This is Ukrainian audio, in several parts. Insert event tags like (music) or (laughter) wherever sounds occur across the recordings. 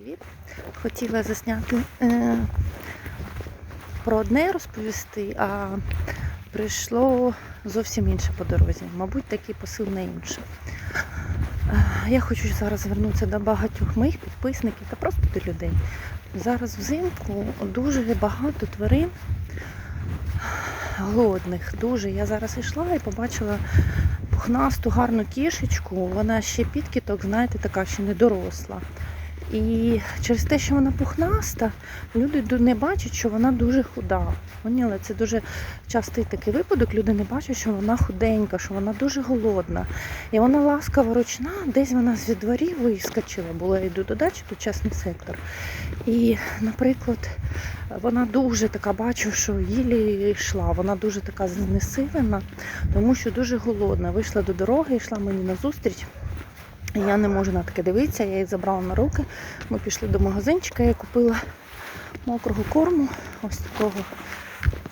Привіт! Хотіла засняти е, про одне розповісти, а прийшло зовсім інше по дорозі. Мабуть, такий посил на інше. Е, Я хочу зараз звернутися до багатьох моїх підписників та просто до людей. Зараз взимку дуже багато тварин голодних. Дуже. Я зараз йшла і побачила пухнасту гарну кішечку. Вона ще підкіток, знаєте, така ще не доросла. І через те, що вона пухнаста, люди не бачать, що вона дуже худа. Поняли? Це дуже частий такий випадок. Люди не бачать, що вона худенька, що вона дуже голодна. І вона ласкава ручна, десь вона з дворів вискочила, була я йду до дачі, тут частний сектор. І, наприклад, вона дуже така, бачу, що їлі йшла, вона дуже така знесилена, тому що дуже голодна. Вийшла до дороги, йшла мені на зустріч. І Я не можу на таке дивитися, я її забрала на руки. Ми пішли до магазинчика, я купила мокрого корму, ось такого.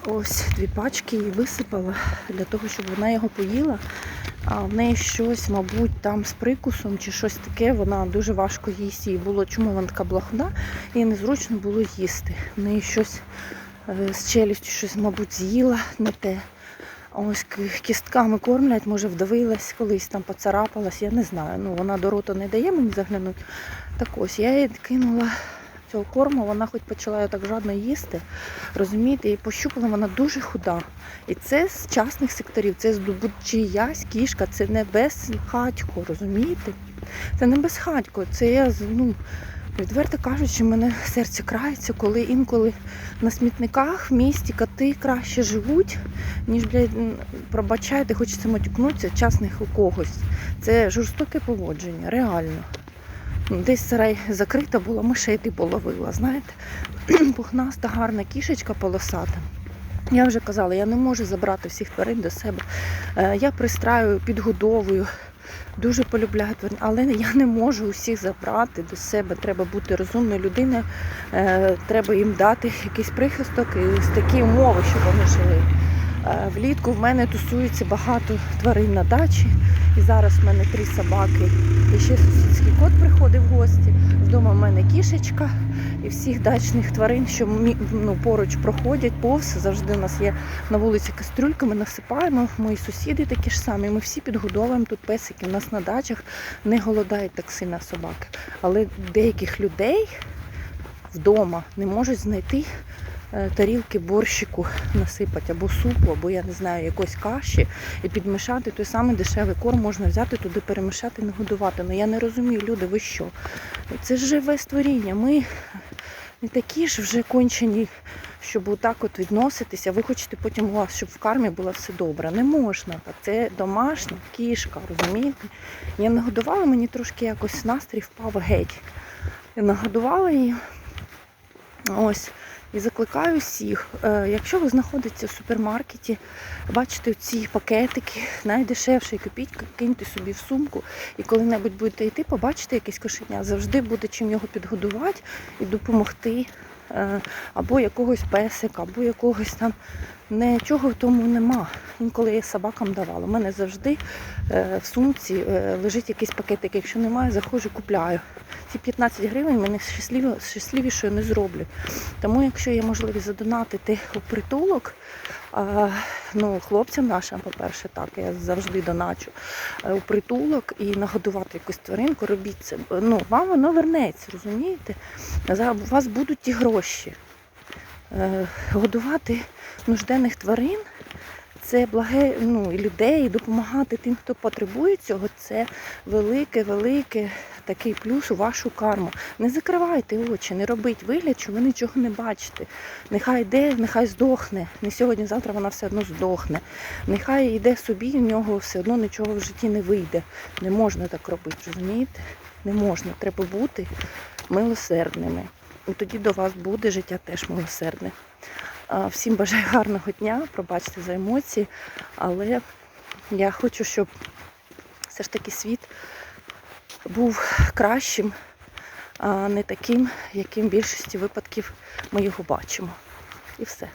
Ось дві пачки і висипала для того, щоб вона його поїла. А в неї щось, мабуть, там з прикусом чи щось таке, вона дуже важко їсть. Їй було, чому вона така була їй незручно було їсти. В неї щось е, з челюстю, щось, мабуть, з'їла не те. Ось кістками кормлять, може вдавилась колись там поцарапалась, я не знаю. Ну вона до рота не дає мені заглянути. Так ось я їй кинула цього корму, вона хоч почала так жадно їсти. Розумієте, і пощупала, вона дуже худа. І це з частних секторів, це з чиясь кішка, це не безхатько, розумієте? Це не безхатько, це я ну, відверто кажучи, мене серце крається, коли інколи на смітниках в місті коти краще живуть, ніж, блядь, пробачайте, хочеться матюкнутися, частних у когось. Це жорстоке поводження, реально. Десь сарай закрита була, мишей ти половила, знаєте. (clears throat) Пухнаста, гарна кішечка полосата. Я вже казала, я не можу забрати всіх тварин до себе. Е, Я пристраю, підгодовую, дуже полюбляю тварин, але я не можу усіх забрати до себе. Треба бути розумною людиною, е, треба їм дати якийсь прихисток і такі умови, щоб вони жили. Е, Влітку в мене тусується багато тварин на дачі. І зараз в мене три собаки. І ще сусідський кот приходить в гості. Вдома в мене кішечка і всіх дачних тварин, що ну, поруч проходять, повз. Завжди у нас є на вулиці кастрюлька, ми насипаємо. Мої сусіди такі ж самі. Ми всі підгодовуємо тут песики. У нас на дачах не голодають так сильно собаки. Але деяких людей вдома не можуть знайти тарілки борщику насипати або супу, або я не знаю, якоїсь каші і підмішати той самий дешевий корм можна взяти туди, перемішати, нагодувати. Ну я не розумію, люди, ви що? Це ж живе створіння. Ми не такі ж вже кончені, щоб отак от відноситися. Ви хочете потім у вас, щоб в кармі було все добре. Не можна. Це домашня кішка, розумієте? Я нагодувала, мені трошки якось настрій впав геть. Я нагодувала її. Ось. І закликаю всіх, е, якщо ви знаходитеся в супермаркеті, бачите ці пакетики, найдешевший купіть, киньте собі в сумку, і коли-небудь будете йти, побачите якесь кошеня, завжди буде чим його підгодувати і допомогти. Е, Або якогось песика, або якогось там нічого в тому нема. Інколи я собакам давала. У мене завжди е, в сумці е, лежить якийсь пакетик. Якщо немає, заходжу, купляю. Ці 15 гривень мене щасливі, щасливішою не зроблять. Тому, якщо є можливість задонатити у притулок, а, ну, хлопцям нашим, по-перше, так, я завжди доначу е, у притулок і нагодувати якусь тваринку, робіть це. Ну, вам воно вернеться, розумієте? У вас будуть ті гроші. Е, Годувати нужденних тварин це благе ну, людей, допомагати тим, хто потребує цього, це велике, велике такий плюс у вашу карму. Не закривайте очі, не робіть вигляд, що ви нічого не бачите. Нехай йде, нехай здохне. Не сьогодні, завтра вона все одно здохне. Нехай йде собі, в нього все одно нічого в житті не вийде. Не можна так робити, розумієте? Не можна. Треба бути милосердними. І тоді до вас буде життя теж милосердне. Всім бажаю гарного дня, пробачте за емоції, але я хочу, щоб все ж таки світ був кращим, а не таким, яким в більшості випадків ми його бачимо. І все.